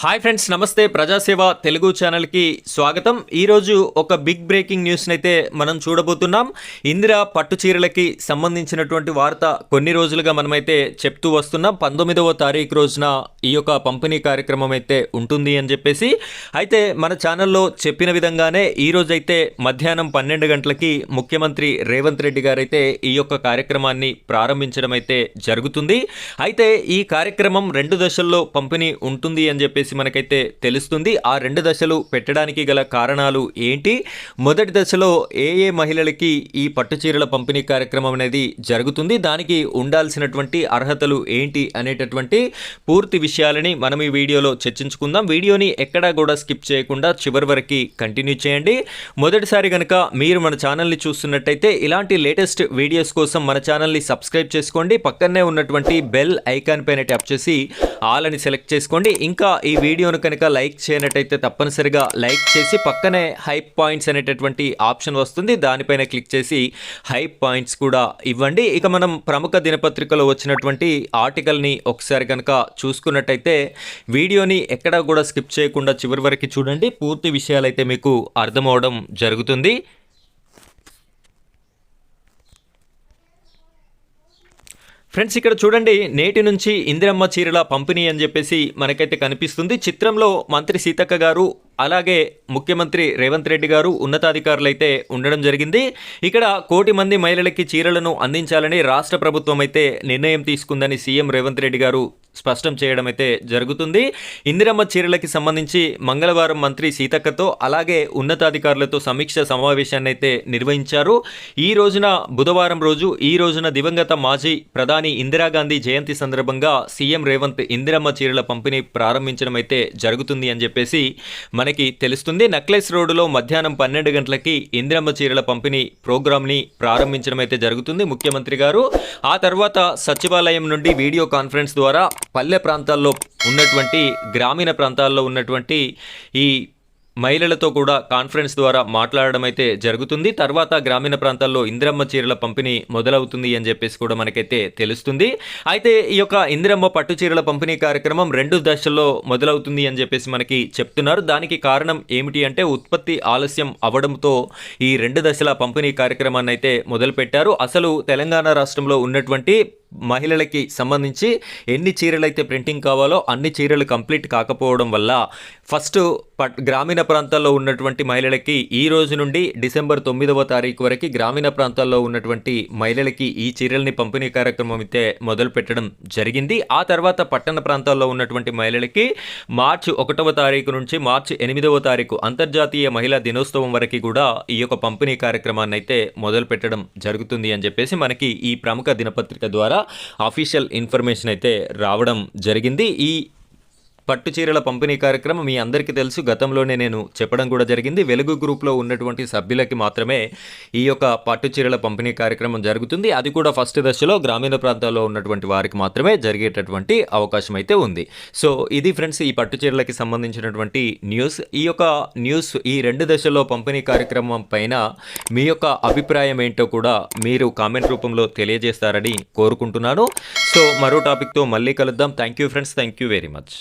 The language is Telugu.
హాయ్ ఫ్రెండ్స్ నమస్తే. ప్రజాసేవ తెలుగు ఛానల్కి స్వాగతం. ఈరోజు ఒక బిగ్ బ్రేకింగ్ న్యూస్ని అయితే మనం చూడబోతున్నాం. ఇందిరా పట్టు చీరలకి సంబంధించినటువంటి వార్త కొన్ని రోజులుగా మనమైతే చెప్తూ వస్తున్నాం. పంతొమ్మిదవ తారీఖు రోజున ఈ యొక్క పంపిణీ కార్యక్రమం అయితే ఉంటుంది అని చెప్పేసి. అయితే మన ఛానల్లో చెప్పిన విధంగానే ఈ అయితే మధ్యాహ్నం పన్నెండు గంటలకి ముఖ్యమంత్రి రేవంత్ రెడ్డి గారైతే ఈ యొక్క కార్యక్రమాన్ని ప్రారంభించడం అయితే జరుగుతుంది. అయితే ఈ కార్యక్రమం రెండు దశల్లో పంపిణీ ఉంటుంది అని చెప్పేసి మనకైతే తెలుస్తుంది. ఆ రెండు దశలు పెట్టడానికి గల కారణాలు ఏంటి? మొదటి దశలో ఏ ఏ మహిళలకి ఈ పట్టు చీరల పంపిణీ కార్యక్రమం అనేది జరుగుతుంది. దానికి ఉండాల్సినటువంటి అర్హతలు ఏంటి అనేటటువంటి పూర్తి విషయాలని మనం ఈ వీడియోలో చర్చించుకుందాం. వీడియోని ఎక్కడా కూడా స్కిప్ చేయకుండా చివరి వరకు కంటిన్యూ చేయండి. మొదటిసారి కనుక మీరు మన ఛానల్ని చూస్తున్నట్టయితే ఇలాంటి లేటెస్ట్ వీడియోస్ కోసం మన ఛానల్ని సబ్స్క్రైబ్ చేసుకోండి. పక్కనే ఉన్నటువంటి బెల్ ఐకాన్ పైన ట్యాప్ చేసి ఆల్ అని సెలెక్ట్ చేసుకోండి. ఇంకా ఈ వీడియోను కనుక లైక్ చేయనట్టయితే తప్పనిసరిగా లైక్ చేసి పక్కనే హైప్ పాయింట్స్ అనేటటువంటి ఆప్షన్ వస్తుంది. దానిపైన క్లిక్ చేసి హైప్ పాయింట్స్ కూడా ఇవ్వండి. ఇక మనం ప్రముఖ దినపత్రికలో వచ్చినటువంటి ఆర్టికల్ని ఒకసారి కనుక చూసుకున్నట్టయితే వీడియోని ఎక్కడా కూడా స్కిప్ చేయకుండా చివరి వరకు చూడండి. పూర్తి విషయాలైతే మీకు అర్థమవడం జరుగుతుంది. ఫ్రెండ్స్ ఇక్కడ చూడండి నేటి నుంచి ఇందిరమ్మ చీరల పంపిణీ అని చెప్పేసి మనకైతే కనిపిస్తుంది. చిత్రంలో మంత్రి సీతక్క గారు అలాగే ముఖ్యమంత్రి రేవంత్ రెడ్డి గారు ఉన్నతాధికారులు అయితే ఉండడం జరిగింది. ఇక్కడ కోటి మంది మహిళలకి చీరలను అందించాలని రాష్ట్ర ప్రభుత్వం అయితే నిర్ణయం తీసుకుందని సీఎం రేవంత్ రెడ్డి గారు స్పష్టం చేయడం అయితే జరుగుతుంది. ఇందిరమ్మ చీరలకి సంబంధించి మంగళవారం మంత్రి సీతక్కతో అలాగే ఉన్నతాధికారులతో సమీక్ష సమావేశాన్ని అయితే నిర్వహించారు. ఈ రోజున బుధవారం రోజు ఈ రోజున దివంగత మాజీ ప్రధాని ఇందిరాగాంధీ జయంతి సందర్భంగా సీఎం రేవంత్ ఇందిరమ్మ చీరల పంపిణీ ప్రారంభించడం అయితే జరుగుతుంది అని చెప్పేసి మనకి తెలుస్తుంది. నక్లెస్ రోడ్డులో మధ్యాహ్నం పన్నెండు గంటలకి ఇందిరమ్మ చీరల పంపిణీ ప్రోగ్రామ్ని ప్రారంభించడం అయితే జరుగుతుంది ముఖ్యమంత్రి గారు. ఆ తర్వాత సచివాలయం నుండి వీడియో కాన్ఫరెన్స్ ద్వారా పల్లె ప్రాంతాల్లో ఉన్నటువంటి గ్రామీణ ప్రాంతాల్లో ఉన్నటువంటి ఈ మహిళలతో కూడా కాన్ఫరెన్స్ ద్వారా మాట్లాడడం అయితే జరుగుతుంది. తర్వాత గ్రామీణ ప్రాంతాల్లో ఇందిరమ్మ చీరల పంపిణీ మొదలవుతుంది అని చెప్పేసి కూడా మనకైతే తెలుస్తుంది. అయితే ఈ యొక్క ఇందిరమ్మ పట్టు చీరల పంపిణీ కార్యక్రమం రెండు దశల్లో మొదలవుతుంది అని చెప్పేసి మనకి చెప్తున్నారు. దానికి కారణం ఏమిటి అంటే ఉత్పత్తి ఆలస్యం అవడంతో ఈ రెండు దశల పంపిణీ కార్యక్రమాన్ని అయితే మొదలుపెట్టారు. అసలు తెలంగాణ రాష్ట్రంలో ఉన్నటువంటి మహిళలకి సంబంధించి ఎన్ని చీరలు అయితే ప్రింటింగ్ కావాలో అన్ని చీరలు కంప్లీట్ కాకపోవడం వల్ల ఫస్ట్ పట్ గ్రామీణ ప్రాంతాల్లో ఉన్నటువంటి మహిళలకి ఈ రోజు నుండి డిసెంబర్ తొమ్మిదవ తారీఖు వరకు గ్రామీణ ప్రాంతాల్లో ఉన్నటువంటి మహిళలకి ఈ చీరల్ని పంపిణీ కార్యక్రమం అయితే మొదలు పెట్టడం జరిగింది. ఆ తర్వాత పట్టణ ప్రాంతాల్లో ఉన్నటువంటి మహిళలకి మార్చి ఒకటవ తారీఖు నుంచి మార్చి ఎనిమిదవ తారీఖు అంతర్జాతీయ మహిళా దినోత్సవం వరకు కూడా ఈ యొక్క పంపిణీ కార్యక్రమాన్ని అయితే మొదలు పెట్టడం జరుగుతుంది అని చెప్పేసి మనకి ఈ ప్రముఖ దినపత్రిక ద్వారా అఫీషియల్ ఇన్ఫర్మేషన్ అయితే రావడం జరిగింది. ఈ పట్టు చీరల పంపిణీ కార్యక్రమం మీ అందరికీ తెలుసు. గతంలోనే నేను చెప్పడం కూడా జరిగింది. వెలుగు గ్రూప్లో ఉన్నటువంటి సభ్యులకి మాత్రమే ఈ యొక్క పట్టు చీరల పంపిణీ కార్యక్రమం జరుగుతుంది. అది కూడా ఫస్ట్ దశలో గ్రామీణ ప్రాంతాల్లో ఉన్నటువంటి వారికి మాత్రమే జరిగేటటువంటి అవకాశం అయితే ఉంది. సో ఇది ఫ్రెండ్స్ ఈ పట్టు చీరలకి సంబంధించినటువంటి న్యూస్. ఈ యొక్క న్యూస్ ఈ రెండు దశల్లో పంపిణీ కార్యక్రమం పైన మీ యొక్క అభిప్రాయం ఏంటో కూడా మీరు కామెంట్ రూపంలో తెలియజేస్తారని కోరుకుంటున్నాను. సో మరో టాపిక్తో మళ్ళీ కలుద్దాం. Thank you friends. Thank you very much.